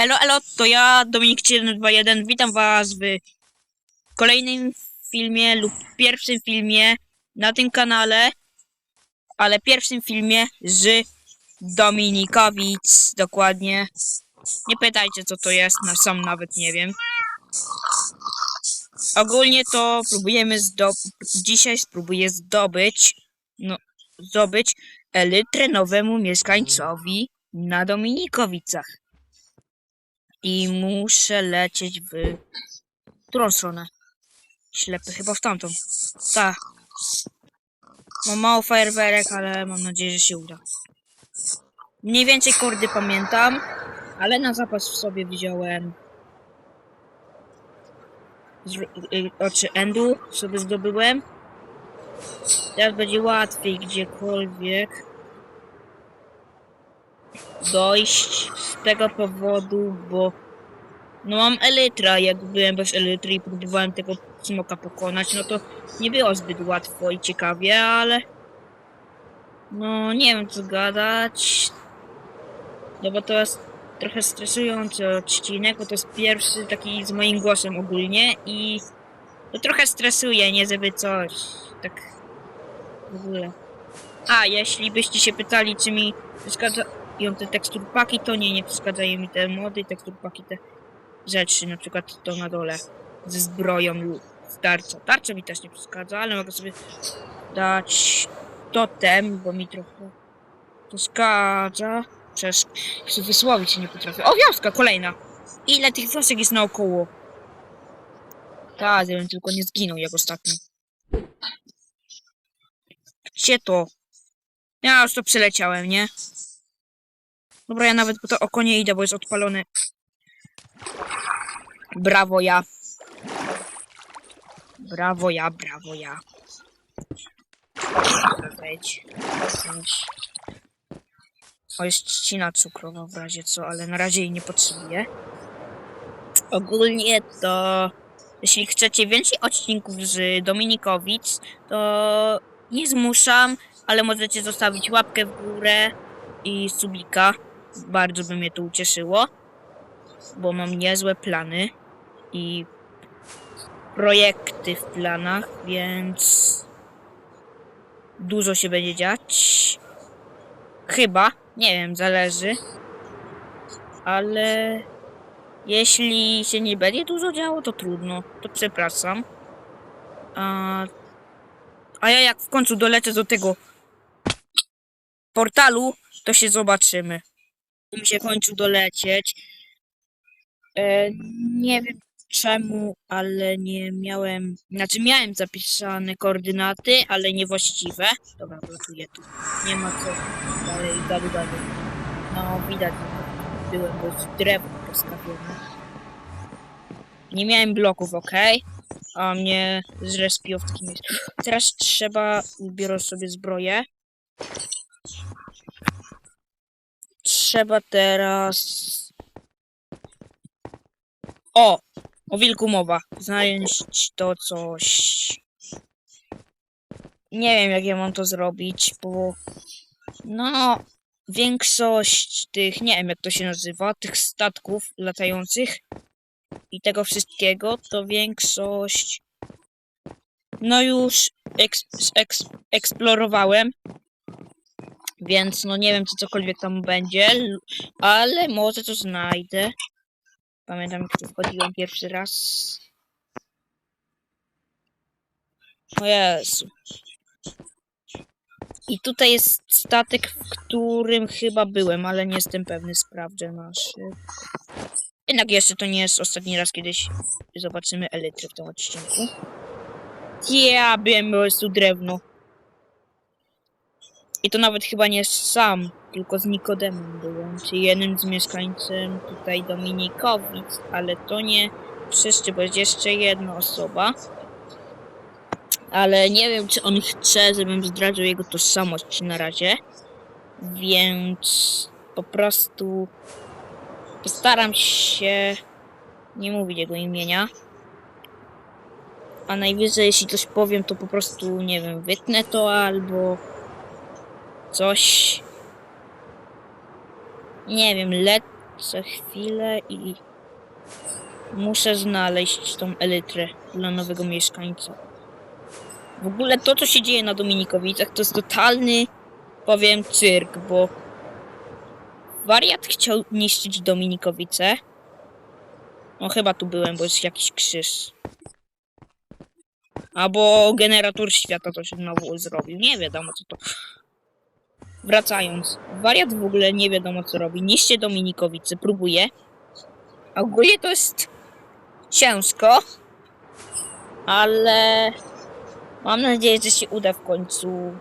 Elo, elo, to ja, Dominik 121, witam was w kolejnym filmie lub pierwszym filmie na tym kanale, ale pierwszym filmie z Dominikowic, dokładnie. Nie pytajcie co to jest, no, sam nawet nie wiem. Ogólnie to próbujemy zdo... dzisiaj spróbuję zdobyć, no, zdobyć elytrę nowemu mieszkańcowi na Dominikowicach. I muszę lecieć w którą stronę? Ślepy, chyba w tamtą. Tak. Mam mało fajerwerek, ale mam nadzieję, że się uda. Mniej więcej kordy pamiętam, ale na zapas w sobie wziąłem y, oczy endu sobie zdobyłem. Teraz będzie łatwiej gdziekolwiek dojść z tego powodu, bo no mam elytra, jak byłem bez elytry i próbowałem tego smoka pokonać, no to nie było zbyt łatwo i ciekawie, ale no nie wiem co gadać, no bo to jest trochę stresujący odcinek, bo to jest pierwszy taki z moim głosem ogólnie i to trochę stresuje, nie żeby coś, tak w ogóle. A, jeśli byście się pytali, czy mi przeszkadzają te teksturpaki, to nie, nie przeszkadzają mi te mody, teksturpaki, te rzeczy, na przykład to na dole ze zbroją lub tarcza. Tarcza mi też nie przeszkadza, ale mogę sobie dać totem, bo mi trochę przeszkadza. Przecież się wysłowić nie potrafię. O, wioska kolejna! Ile tych wiosek jest naokoło? Tak, żebym tylko nie zginął jak ostatnio. Gdzie to? Ja już to przeleciałem, nie? Dobra, ja nawet po to oko nie idę, bo jest odpalony. Brawo ja. Brawo ja, brawo ja. Wejdź. O, jest trzcina cukrowa w razie co, ale na razie jej nie potrzebuję. Ogólnie to... Jeśli chcecie więcej odcinków z Dominikowic, to nie zmuszam, ale możecie zostawić łapkę w górę i subika. Bardzo by mnie to ucieszyło, bo mam niezłe plany i projekty w planach, więc dużo się będzie dziać. Chyba, nie wiem, zależy. Ale jeśli się nie będzie dużo działo, to trudno. To przepraszam. A, a ja jak w końcu dolecę do tego portalu, to się zobaczymy. Mi się kończył dolecieć. E, nie wiem czemu, ale nie miałem. Znaczy miałem zapisane koordynaty, ale niewłaściwe. Dobra, blokuję tu. Nie ma co dalej, dalej, dalej. No widać, byłem dość drewno postawione. Nie miałem bloków, ok? A mnie zrespiło w takim miejscu. Teraz trzeba, biorę sobie zbroję. Trzeba teraz... O! O wilku mowa. Znaleźć to coś. Nie wiem, jak ja mam to zrobić, bo... No... Większość tych, nie wiem jak to się nazywa, tych statków latających i tego wszystkiego, to większość... No już eks, eks, eksplorowałem. Więc no nie wiem, czy cokolwiek tam będzie, ale może to znajdę. Pamiętam, tu wchodziłem pierwszy raz. O Jezu. I tutaj jest statek, w którym chyba byłem, ale nie jestem pewny, sprawdzę na szybko. Jednak jeszcze to nie jest ostatni raz, kiedyś zobaczymy elitry w tym odcinku. Ja byłem po drewno. I to nawet chyba nie sam, tylko z Nikodemem byłem, czyli jednym z mieszkańcem tutaj Dominikowic, ale to nie wszyscy, bo jest jeszcze jedna osoba. Ale nie wiem, czy on chce, żebym zdradził jego tożsamość na razie. Więc po prostu postaram się nie mówić jego imienia. A najwyżej, jeśli coś powiem, to po prostu, nie wiem, wytnę to albo coś. Nie wiem, za chwilę i muszę znaleźć tą elytrę dla nowego mieszkańca. W ogóle to, co się dzieje na Dominikowicach, to jest totalny, powiem, cyrk, bo wariat chciał niszczyć Dominikowice. No chyba tu byłem, bo jest jakiś krzyż. Albo generator świata to się znowu zrobił. Nie wiadomo co to. Wracając. Wariat w ogóle nie wiadomo co robi. Niszcie Dominikowice, próbuje. A ogólnie to jest ciężko. Ale mam nadzieję, że się uda w końcu.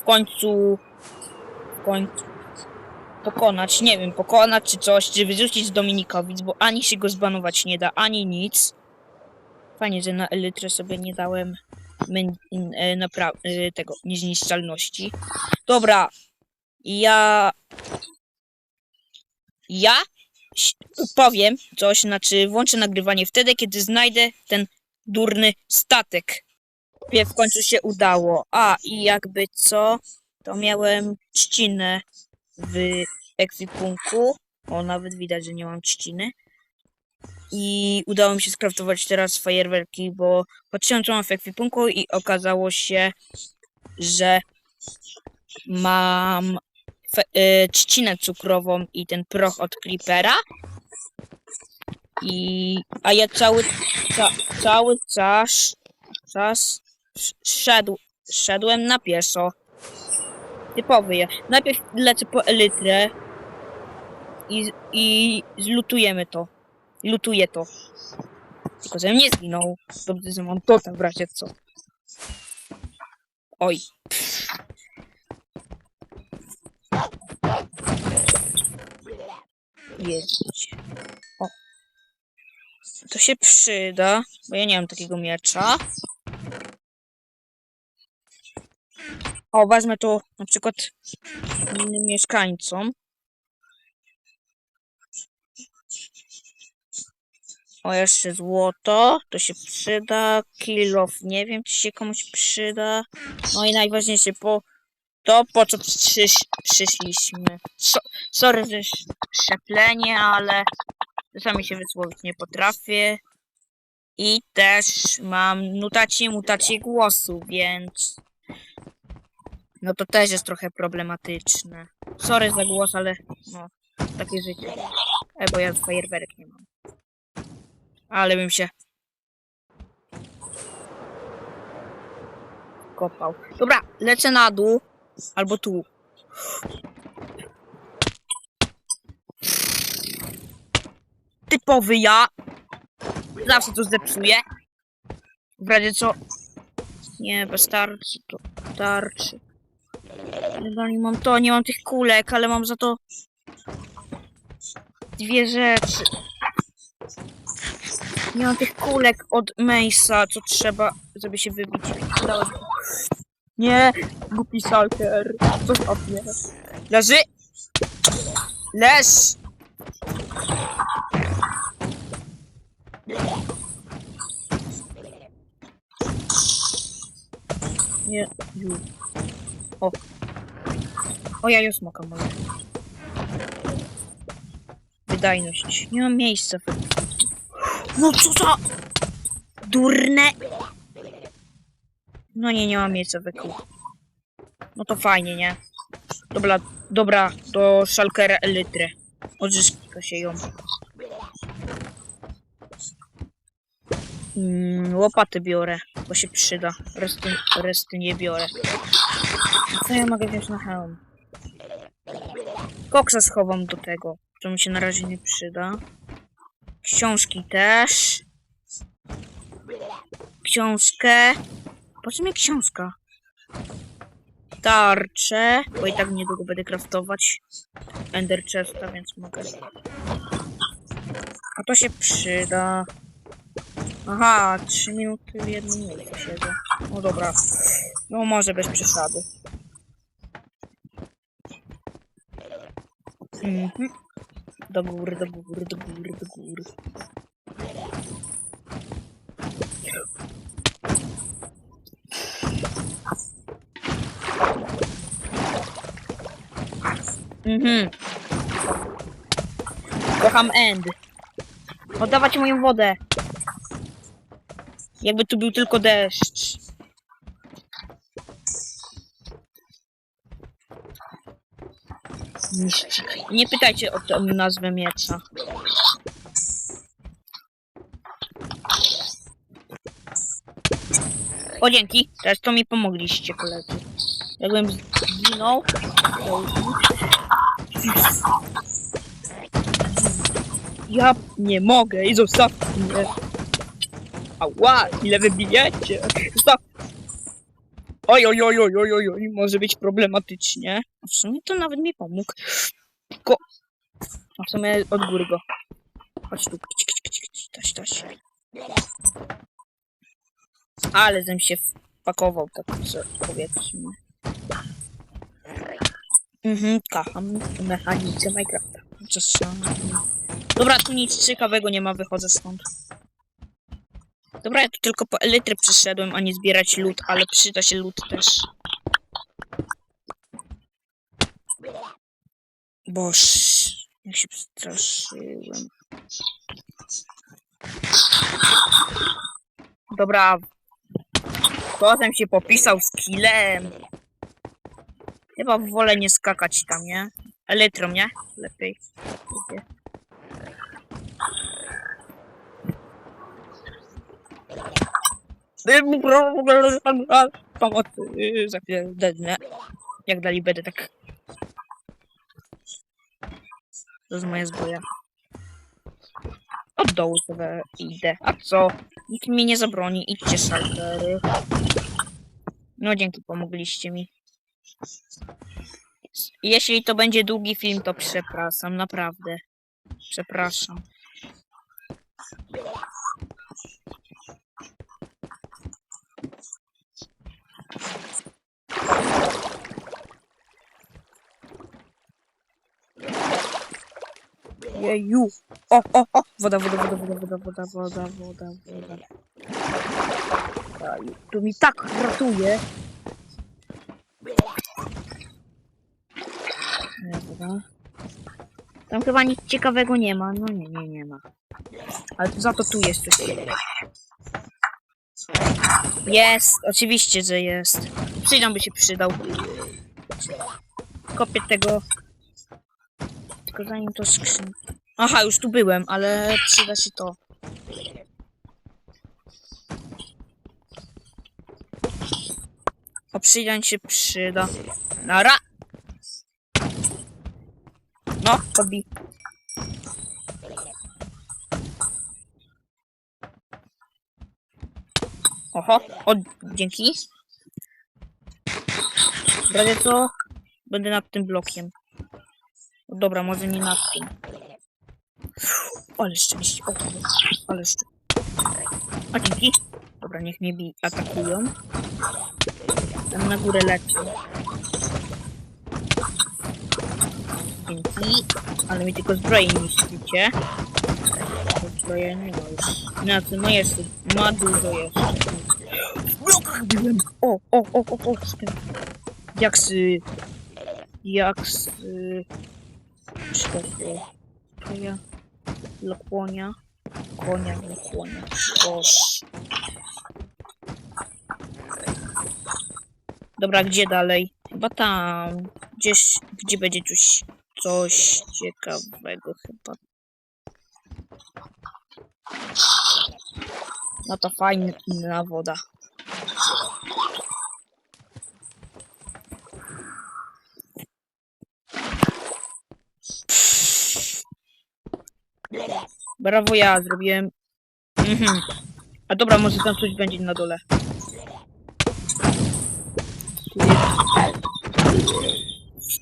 W końcu. W końcu. Pokonać, nie wiem, pokonać czy coś, czy wyrzucić z Dominikowic, bo ani się go zbanować nie da, ani nic. Fajnie, że na Elytrę sobie nie dałem e, e, tego niezniszczalności. Dobra, ja. Ja powiem coś, znaczy włączę nagrywanie wtedy, kiedy znajdę ten durny statek. Wie, W końcu się udało. A, i jakby co, to miałem trzcinę w ekwipunku. O, nawet widać, że nie mam trzciny. I udało mi się skraftować teraz fajerwerki, bo patrzyłem co mam w ekwipunku i okazało się, że mam y, trzcinę cukrową i ten proch od Creepera. I, a ja cały, ca, cały czas, czas sz- szedł, szedłem na pieszo. Typowy ja. Najpierw lecę po elytrę i, i zlutujemy to. Lutuję to. Tylko żebym nie zginął. Dobrze, że mam to w razie co. Oj. Jeździć. O. To się przyda, bo ja nie mam takiego miecza. O, wezmę to na przykład innym mieszkańcom. O, jeszcze złoto. To się przyda. Kilof. Nie wiem, czy się komuś przyda. No i najważniejsze, po to, po co przysz, przyszliśmy. So, sorry, sz- szczeplenie, ale czasami się wysłowić nie potrafię. I też mam nutację, mutację głosu, więc... No to też jest trochę problematyczne. Sorry za głos, ale no, takie życie. E, bo ja fajerwerek nie mam. Ale bym się kopał. Dobra, lecę na dół. Albo tu. Typowy ja. Zawsze to zepsuję. W razie co... Nie, bez tarczy to tarczy. Chyba nie mam to, nie mam tych kulek, ale mam za to dwie rzeczy. Nie mam tych kulek od Mace'a, co trzeba, żeby się wybić. Nie, głupi salter. Zostaw mnie. Leży! Leż! Nie, już. O. O, ja już mogę. Wydajność. Nie mam miejsca. No co za... Durne... No nie, nie mam miejsca wykuł. No to fajnie, nie? Dobra, dobra, do szalkera elytry. Odzyska się ją. Mm, łopaty biorę, bo się przyda. Reszty, reszty nie biorę. Co ja mogę wziąć na hełm? Koksa schowam do tego, co mi się na razie nie przyda. Książki też. Książkę. Po co mi książka? Tarczę, bo i tak niedługo będę kraftować Ender Chesta, więc mogę. A to się przyda. Aha, 3 minuty w jednym miejscu siedzę. No dobra. No może bez przesady. Mhm. Do góry, do góry, do góry, do góry. Mhm. Kocham end. Oddawać moją wodę. Jakby tu był tylko deszcz. Nie pytajcie o tę nazwę miecza. O dzięki, teraz to mi pomogliście koledzy. Jakbym zginął, Ja nie mogę i zostawcie mnie. Ała, ile wybijecie? Oj, oj, oj, oj, oj, oj, oj, może być problematycznie. A w sumie to nawet mi pomógł. Tylko... A w sumie od góry go. Chodź tu. Taś, taś. Ale żem się wpakował, tak że powiedzmy. Mhm, kocham mechanikę Minecrafta. Dobra, tu nic ciekawego nie ma, wychodzę stąd. Dobra, ja tu tylko po elitry przyszedłem, a nie zbierać lód, ale przyda się lód też. Boż, jak się przestraszyłem. Dobra. Potem się popisał z killem. Chyba wolę nie skakać tam, nie? Elytrą, nie? Lepiej. Lepiej. Pomocy. Za chwilę dednę. Jak dali będę tak. To jest moja zbroja. Od dołu sobie idę. A co? Nikt mi nie zabroni. Idźcie szaltery. No dzięki, pomogliście mi. Jeśli to będzie długi film, to przepraszam, naprawdę. Przepraszam. Jeju. O, o, o. Woda, woda, woda, woda, woda, woda, woda, woda, woda. To mi tak ratuje. Dobra. Tam chyba nic ciekawego nie ma. No nie, nie, nie ma. Ale za to tu jest coś. Jest, oczywiście, że jest. Przyjdą by się przydał. Kopię tego. Tylko zanim to skrzyn. Aha, już tu byłem, ale przyda się to. Obsydian się przyda. Nara! No, podbij. Oho, o, dzięki. Razie co, będę nad tym blokiem. No dobra, może nie nad tym. Ale szczęście, o, ale szczęście. O, dzięki. Dobra, niech mnie bi atakują. Tam na górę lecą. Dzięki. Ale mi tylko zbroi niszczycie. To Zbroje nie ma już. Na co, no jest, ma dużo jeszcze. O, o, o, o, o, z tym. Jaksy. Jaksy. Cztery. Ja. Dla kłonia. Konia, dla. Dobra, gdzie dalej? Chyba tam. Gdzieś, gdzie będzie coś, coś ciekawego chyba. No to fajna woda. Brawo ja, zrobiłem. Mhm. A dobra, może tam coś będzie na dole.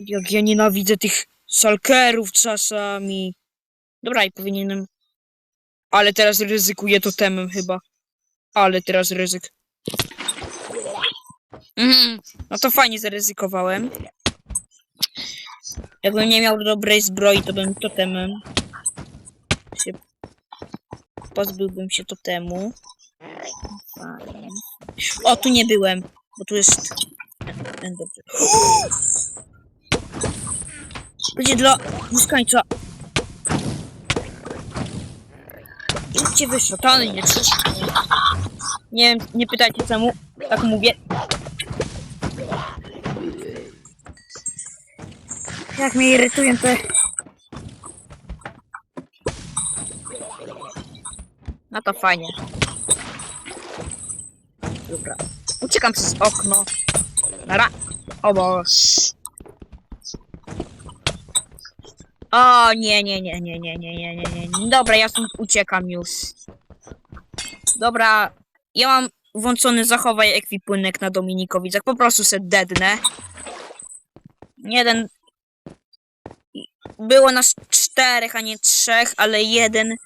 Jak ja nienawidzę tych salkerów czasami. Dobra, i powinienem. Ale teraz ryzykuję totemem chyba. Ale teraz ryzyk. Mhm. No to fajnie zaryzykowałem. Jakbym nie miał dobrej zbroi, to bym totemem się pozbyłbym się totemu. Fajnie. O, tu nie byłem, bo tu jest. Będzie dla mieszkańca. Idźcie wyższe, tony nie. Nie wiem, nie pytajcie czemu, tak mówię. Jak mnie irytują te... No to fajnie. Dobra. Uciekam przez okno. Nara. O Boż. O nie, nie, nie, nie, nie, nie, nie, nie, nie. Dobra, ja stąd uciekam już. Dobra, ja mam włączony zachowaj ekwipunek na Dominikowicach. Po prostu se dednę. Jeden. Było nas czterech, a nie trzech, ale jeden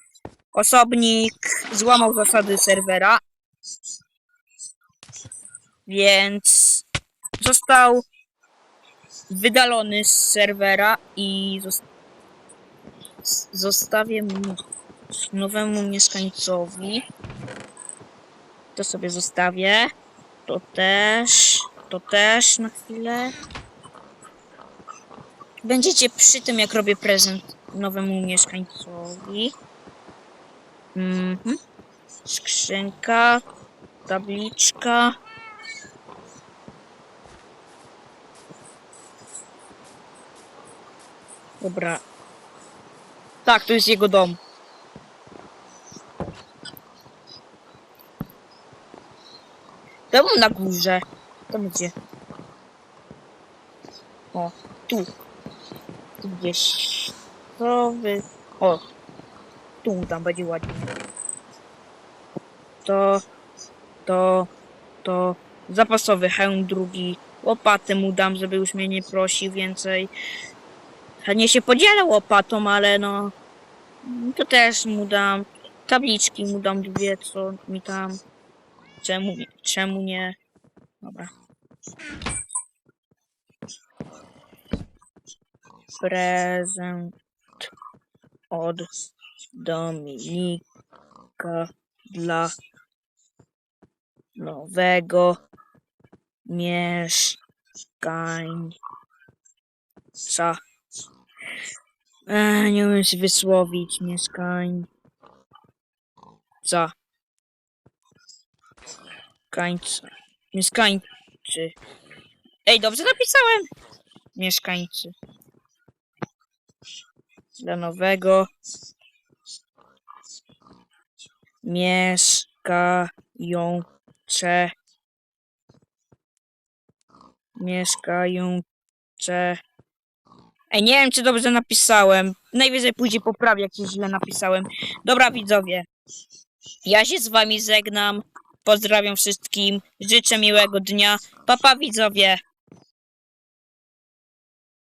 osobnik złamał zasady serwera. Więc został wydalony z serwera i zostawię mu nowemu mieszkańcowi. To sobie zostawię. To też. To też na chwilę. Będziecie przy tym, jak robię prezent nowemu mieszkańcowi. Mhm. Skrzynka. Tabliczka. Dobra. Tak, to jest jego dom. Był na górze. To gdzie? O, tu. Tu gdzieś. To. O. Tu tam będzie ładnie. To... To... To... Zapasowy hełm drugi. Łopatę mu dam, żeby już mnie nie prosi więcej. Chętnie się podzielę łopatą, ale no... To też mu dam. Tabliczki mu dam dwie, co mi tam... Czemu, czemu nie? Dobra. Prezent od Dominika dla nowego mieszkańca. Ech, nie umiem się wysłowić. Mieszkańca. Mieszkańca. Mieszkańcy. Ej, dobrze napisałem? Mieszkańcy. Dla nowego mieszkające mieszkające Ej, nie wiem, czy dobrze napisałem. Najwyżej później poprawię, jak się źle napisałem. Dobra, widzowie. Ja się z wami żegnam. Pozdrawiam wszystkim. Życzę miłego dnia. Papa, widzowie.